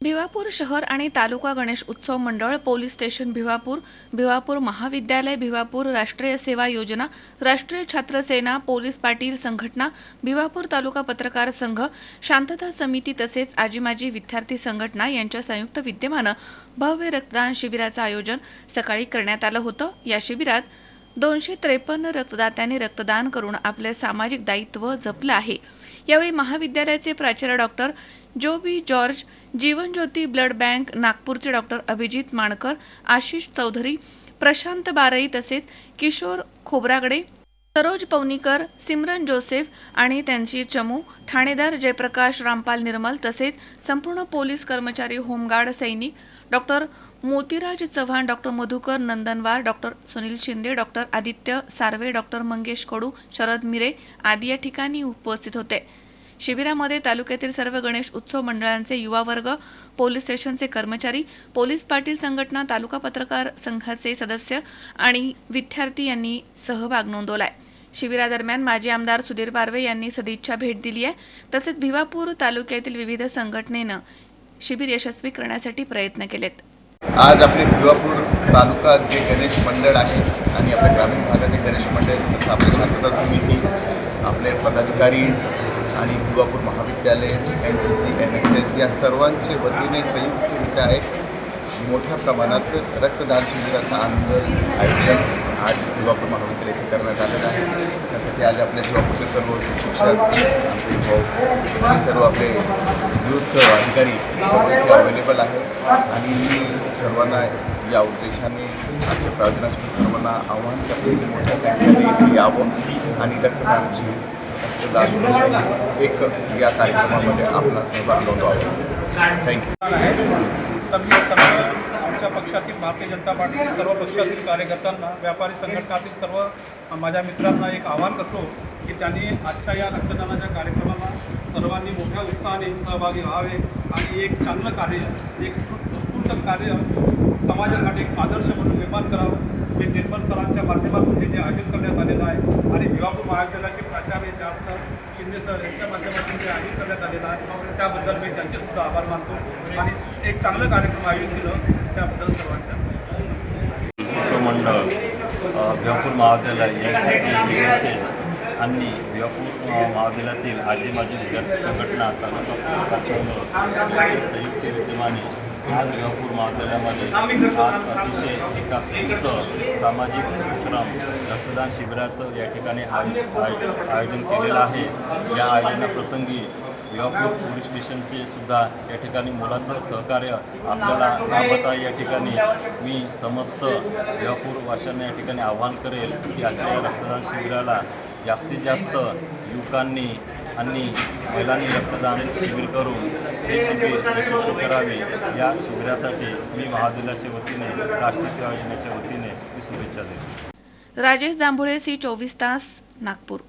भिवापूर शहर आणि तालुका गणेश उत्सव मंडळ पोलीस स्टेशन भिवापूर भिवापूर महाविद्यालय भिवापूर राष्ट्रीय सेवा योजना राष्ट्रीय छात्र सेना पोलीस पाटील संघटना भिवापूर तालुका पत्रकार संघ शांतता समिती तसेच आजीमाजी विद्यार्थी संघटना यांच्या संयुक्त विद्यमानं भव्य रक्तदान शिबिराचं आयोजन सकाळी करण्यात आलं होतं. या शिबिरात दोनशे त्रेपन्न रक्तदात्यांनी रक्तदान करून आपले सामाजिक दायित्व जपलं आहे. यावेळी महाविद्यालयाचे प्राचार्य doctor Joe B George Jeevanjyoti blood bank नागपूरचे डॉक्टर अभिजित माणकर आशिष चौधरी प्रशांत बारई तसेच किशोर खोबरागडे सरोज पवनीकर सिमरन जोसेफ आणि त्यांची चमू ठाणेदार जयप्रकाश रामपाल निर्मल तसेच संपूर्ण पोलीस कर्मचारी होमगार्ड सैनिक doctor Motiraj Chavan doctor Madhukar Nandanwar doctor Sunil Shinde doctor Aditya Sarve doctor Mangesh Kadu Sharad Mire आदी या ठिकाणी उपस्थित होते. शिबिरामध्ये तालुक्यातील सर्व गणेश उत्सव मंडळांचे युवा वर्ग पोलीस स्टेशनचे कर्मचारी पोलीस पाटील संघटना तालुका पत्रकार संघाचे सदस्य आणि विद्यार्थी यांनी सहभाग नोंदवलाय. शिबिरादरम्यान माजी आमदार सुधीर पारवे यांनी सदिच्छा भेट दिली आहे. तसेच भिवापूर तालुक्यातील विविध संघटनेनं शिबिर यशस्वी करण्यासाठी प्रयत्न केलेत. आज आपले भिवापूर तालुका जे गणेश मंडळ आहे आणि आपल्या ग्रामीण भागातील गणेश मंडळ शांतता समिती आपले पदाधिकारी आणि दुवापूर महाविद्यालय N C C N S S या सर्वांचे वतीने संयुक्तरित्या एक मोठ्या प्रमाणात रक्तदान शिबिराचं आनंद आयोजन आज दुवापूर महाविद्यालय इथे करण्यात आलेलं आहे. त्यासाठी आज आपले भिवापूरचे सर्व शिक्षक आपले भाऊ हे सर्व आपले युथ अधिकारी सर्व अवेलेबल आहे. आणि मी सर्वांना या उद्देशाने आजच्या प्रायोजनासाठी सर्वांना आव्हान करतो मोठ्या संख्येने इथे यावं आणि रक्तदानाची रक्तदान करून एक या कार्यक्रमामध्ये आपला सहभाग नोंदवा थँक्यू तर मी सर्व आमच्या पक्षातील भारतीय जनता पार्टी सर्व पक्षातील कार्यकर्त्यांना व्यापारी संघटनातील सर्व माझ्या मित्रांना एक आवाहन करतो की त्यांनी आजच्या या रक्तदानाच्या कार्यक्रमाला सर्वांनी मोठ्या उत्साहाने सहभागी व्हावे आणि एक चांगलं कार्य एक उत्स्फूर्त कार्य समाजासाठी एक आदर्श म्हणून निर्माण करावं हे निर्मल सरांच्या माध्यमातून हे जे आयोजित करण्यात आलेलं आहे. आणि भिवापूर महाविद्यालयाचे प्राचार्य जाड सर शिंदे सर यांच्या माध्यमातून जे आयोजन करण्यात आलेलं आहे त्याबद्दल मी त्यांचे सुद्धा आभार मानतो. आणि एक चांगलं कार्यक्रम आयोजित केलं त्याबद्दल सर्वांच्या मंडळ भिवापूर महाविद्यालय एस आणि अ, महाविद्यालयातील आजी माजी विद्यार्थी संघटना तालुका संयुक्त विद्यमाने आज भिवापूर महाविद्यालयामध्ये आज अतिशय एका स्फूर्त सामाजिक उपक्रम रक्तदान शिबिराचं या ठिकाणी आय आय- आयोजन केलेलं आहे. या आयोजनाप्रसंगी भिवापूर पोलीस स्टेशनचे सुद्धा या ठिकाणी मोलाचं सहकार्य आपल्याला लाभत आहे. या ठिकाणी मी समस्त भिवापूर वाशांना या ठिकाणी आवाहन करेल की आजच्या या रक्तदान शिबिराला जास्तीत जास्त युवकांनी आणि महिलांनी रक्तदान शिबिर करून हे शिबिर यशस्वी करावे. या शिबिरासाठी मी महाविद्यालयाच्या वतीने राष्ट्रीय सेवा योजनेच्या वतीने मी शुभेच्छा देतो. राजेश जांभुळे सी चोवीस तास नागपूर.